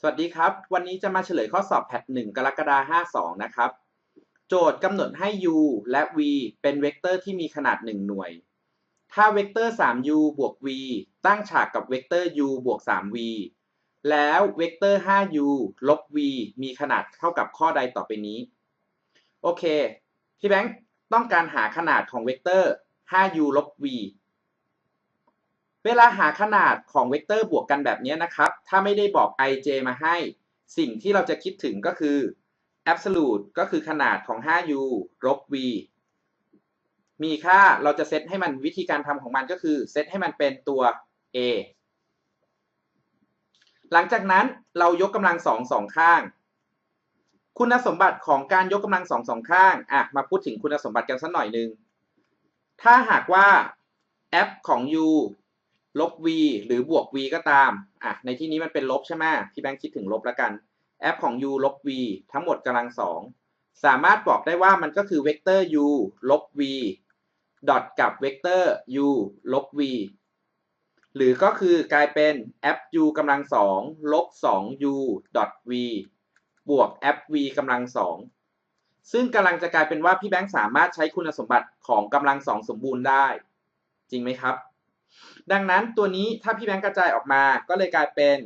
สวัสดีครับ วันนี้จะมาเฉลยข้อสอบแพท1กรกฎาคม52นะครับ โจทย์กำหนดให้ u และ v เป็นเวกเตอร์ที่มีขนาด 1 หน่วย ถ้าเวกเตอร์ 3u บวก v ตั้งฉากกับเวกเตอร์ u บวก 3v แล้วเวกเตอร์ 5u ลบ v มีขนาดเท่ากับข้อใดต่อไปนี้ โอเค พี่แบงค์ต้องการหาขนาดของเวกเตอร์ 5u ลบ v เวลาหาขนาดของเวกเตอร์บวกกันแบบนี้นะครับ ถ้าไม่ได้บอก ij มาให้ สิ่งที่เราจะคิดถึงก็คือ absolute ก็คือขนาดของ 5u ลบ v มีค่าเราจะเซตให้มันวิธีการทำของมันก็คือเซตให้มันเป็นตัว a หลังจากนั้นเรายกกำลังสองสองข้าง คุณสมบัติของการยกกำลังสองสองข้างอะมาพูดถึงคุณสมบัติกันสักหน่อยหนึ่งถ้าหากว่า f ของ u ลบ v หรือบวก v ก็ตาม อะ ในที่นี้มันเป็นลบใช่ไหมพี่แบงค์คิดถึงลบแล้วกัน f ของ u ลบ v ทั้งหมดกำลังสอง สามารถบอกได้ว่ามันก็คือเวกเตอร์ u ลบ v ดอทกับเวกเตอร์ u ลบ v หรือก็คือกลายเป็น f u กำลังสองลบ 2u ดอท v บวก f v กำลังสอง ซึ่งกำลังจะกลายเป็นว่าพี่แบงค์สามารถใช้คุณสมบัติของกำลังสองสมบูรณ์ได้ จริงไหมครับ ดังนั้นตัวนี้ถ้าพี่แบงค์กระจายออกมาก็เลยกลายเป็น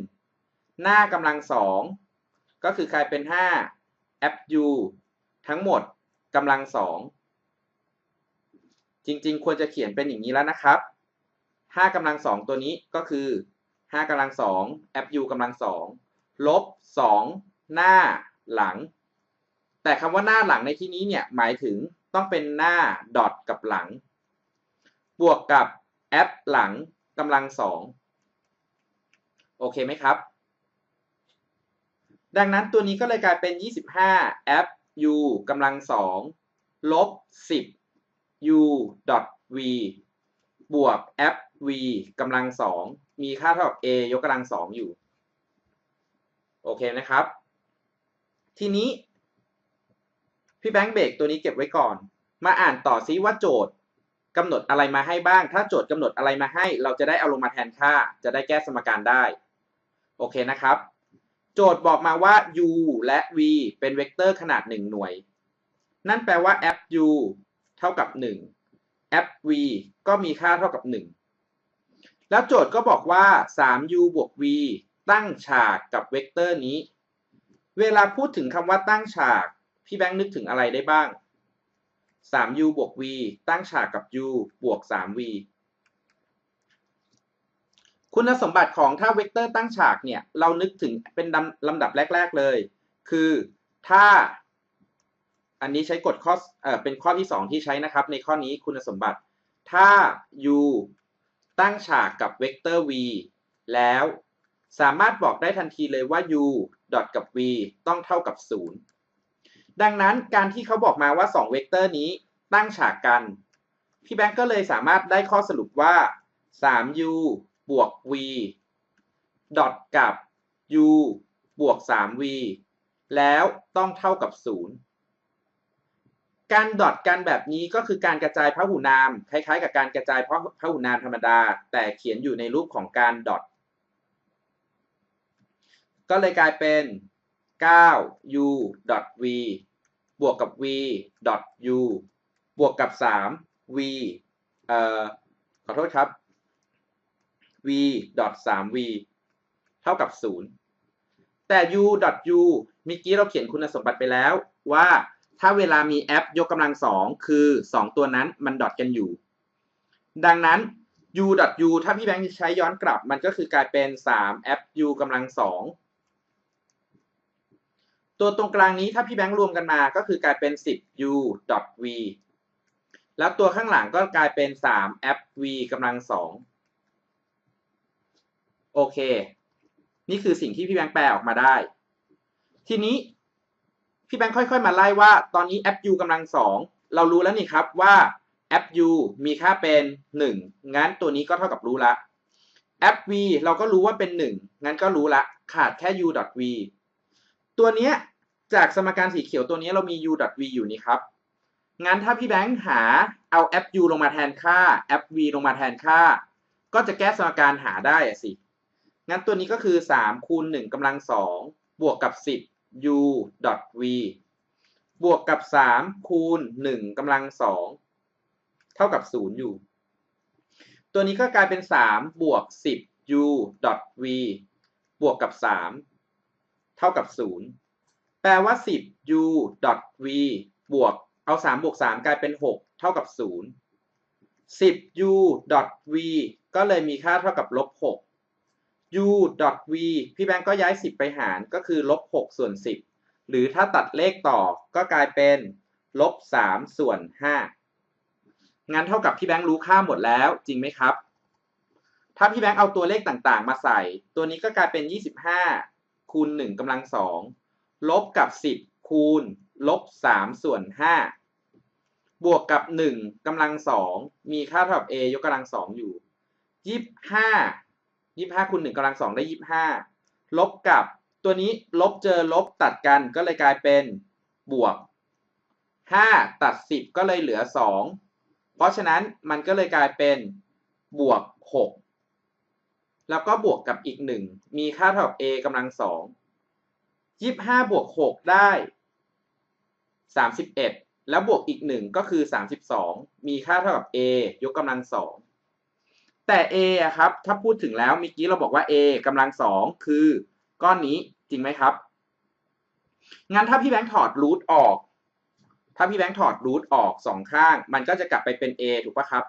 หน้ากำลังสองก็คือกลายเป็น5 fu ทั้งหมดกำลังสองจริงๆ ควรจะเขียนเป็นอย่างนี้แล้วนะครับ5กำลังสองตัวนี้ก็คือ5กำลังสอง fu กำลังสองลบ2หน้าหลัง แต่คำว่าหน้าหลังในที่นี้เนี่ยหมายถึงต้องเป็นหน้าดอทกับหลัง บวกกับ แอปหลังกำลังสองโอเคไหมครับ ดังนั้นตัวนี้ก็เลยกลายเป็น 25 แอป u กำลังสองลบ 10 u v บวกแอป v กำลังสองมีค่าเท่ากับ a ยกกำลังสองอยู่ โอเคนะครับ ทีนี้ พี่แบงค์เบรกตัวนี้เก็บไว้ก่อน มาอ่านต่อซิว่าโจทย์ กำหนดอะไรมาให้บ้าง ถ้าโจทย์กำหนดอะไรมาให้ เราจะได้เอาลงมาแทนค่า จะได้แก้สมการได้ โอเคนะครับ โจทย์บอกมาว่า u และ v เป็นเวกเตอร์ขนาด 1 หน่วย นั่นแปลว่า f u เท่ากับ1 f v ก็มีค่าเท่ากับ 1 แล้วโจทย์ก็บอกว่า 3u บวก v ตั้งฉากกับเวกเตอร์นี้ เวลาพูดถึงคำว่าตั้งฉาก พี่แบงค์นึกถึงอะไรได้บ้าง 3u บวก v ตั้งฉากกับ u บวก 3v คุณสมบัติของถ้าเวกเตอร์ตั้งฉากเนี่ย เรานึกถึงเป็นลำดับแรก ๆ เลย คือถ้า อันนี้ใช้กฎข้อเอ่อเป็นข้อที่ 2 ที่ใช้นะครับ ในข้อนี้คุณสมบัติ ถ้า u ตั้งฉากกับเวกเตอร์ v แล้วสามารถบอกได้ทันทีเลยว่า u ดอทกับ v ต้องเท่ากับ 0 ดังนั้นการที่เขาบอกมาว่า 2 เวกเตอร์นี้ตั้งฉากกัน พี่แบงก์ก็เลยสามารถได้ข้อสรุปว่า 3u บวก v ดอทกับ u บวก 3v แล้วต้องเท่ากับ 0 การดอทกันแบบนี้ก็คือการกระจายพหุนาม คล้ายๆ กับการกระจายพหุนามธรรมดา แต่เขียนอยู่ในรูปของการดอทก็เลยกลายเป็น 9u v บวกกับ v u บวกกับ 3v เอ่อขอโทษครับ v 3v เท่ากับ 0 แต่ u u มื่อกี้เราเขียนคุณสมบัติไปแล้วว่าถ้าเวลามี f ยกกำลังสองคือ 2 ตัวนั้นมันดอทกันอยู่ ดังนั้น u u ถ้าพี่แบงค์ใช้ย้อนกลับมันก็คือกลายเป็น 3 f u กำลังสอง ตัวตรงกลางนี้ถ้าพี่แบงค์รวมกันมาก็คือกลายเป็น 10u v แล้วตัวข้างหลังก็กลายเป็น3 f v กำลังสองโอเค นี่คือสิ่งที่พี่แบงค์แปลออกมาได้ ทีนี้พี่แบงค์ค่อย ๆ มาไล่ว่าตอนนี้ fu กำลังสองเรารู้แล้วนี่ครับว่า fu มีค่าเป็น 1 งั้นตัวนี้ก็เท่ากับรู้ละ fv เราก็รู้ว่าเป็น 1 งั้นก็รู้ละ ขาดแค่ u v ตัวเนี้ย จากสมการสีเขียวตัวนี้เรามี u v อยู่นี่ครับ งั้นถ้าพี่แบงค์หาเอา fu ลงมาแทนค่า fv ลงมาแทนค่า ก็จะแก้สมการหาได้สิ งั้นตัวนี้ก็คือสามคูณหนึ่งกำลังสองบวกกับสิบ u v บวกกับสามคูณหนึ่งกำลังสองเท่ากับศูนย์อยู่ตัวนี้ก็กลายเป็นสามบวกสิบ u v บวกกับสามเท่ากับศูนย์ แปลว่าสิบ u dot v บวกเอาสามบวกสามกลายเป็นหกเท่ากับศูนย์สิบ u dot v ก็เลยมีค่าเท่ากับลบหก u dot v พี่แบงก์ก็ย้ายสิบไปหารก็คือลบหกส่วนสิบหรือถ้าตัดเลขต่อก็กลายเป็นลบสามส่วนห้างั้นเท่ากับพี่แบงค์รู้ค่าหมดแล้วจริงไหมครับ ถ้าพี่แบงค์เอาตัวเลขต่างๆ มาใส่ ตัวนี้ก็กลายเป็น 25คูณ1กำลังสอง ลบกับ 10 คูณ ลบ 3 ส่วน 5 บวกกับ 1กำลัง 2 มีค่าเท่ากับ a ยกกำลัง 2 อยู่ 25 25คูณ1กำลัง 2 ได้ 25 ลบกับตัวนี้ลบเจอลบตัดกันก็เลยกลายเป็นบวก 5 ตัด 10 ก็เลยเหลือ 2 เพราะฉะนั้นมันก็เลยกลายเป็นบวก 6 แล้วก็บวกกับอีก 1 มีค่าเท่ากับ a กำลัง 2 ยี่ห้าบวกหกได้สามสิบเอ็ดแล้วบวกอีกหนึ่งก็คือสามสิบสองมีค่าเท่ากับ a ยกกำลังสองแต่ a อะครับ ถ้าพูดถึงแล้วเมื่อกี้เราบอกว่า a กำลังสองคือก้อนนี้จริงไหมครับ งั้นถ้าพี่แบงค์ถอดรูทออก ถ้าพี่แบงค์ถอดรูทออกสองข้าง มันก็จะกลับไปเป็น a ถูกปะครับ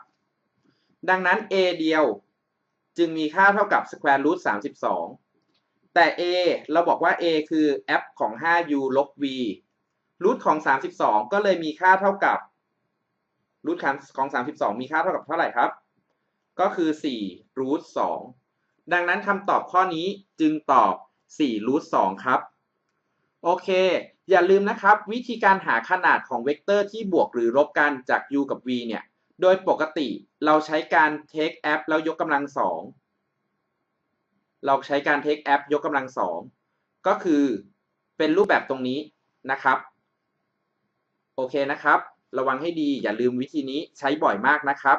ดังนั้น a เดียวจึงมีค่าเท่ากับ square root 32 แต่ a เราบอกว่า a คือ f ของ 5u ลบ v รูทของ 32 ก็เลยมีค่าเท่ากับรูทของ 32 มีค่าเท่ากับเท่าไหร่ครับ ก็คือ4รูท2ดังนั้นคำตอบข้อนี้จึงตอบ4รูท2ครับ โอเค อย่าลืมนะครับ วิธีการหาขนาดของเวกเตอร์ที่บวกหรือลบกันจาก u กับ v เนี่ย โดยปกติเราใช้การ take f แล้วยกกำลังสอง เราใช้การ take f ยกกำลังสองก็คือเป็นรูปแบบตรงนี้นะครับ โอเคนะครับ ระวังให้ดีอย่าลืมวิธีนี้ใช้บ่อยมากนะครับ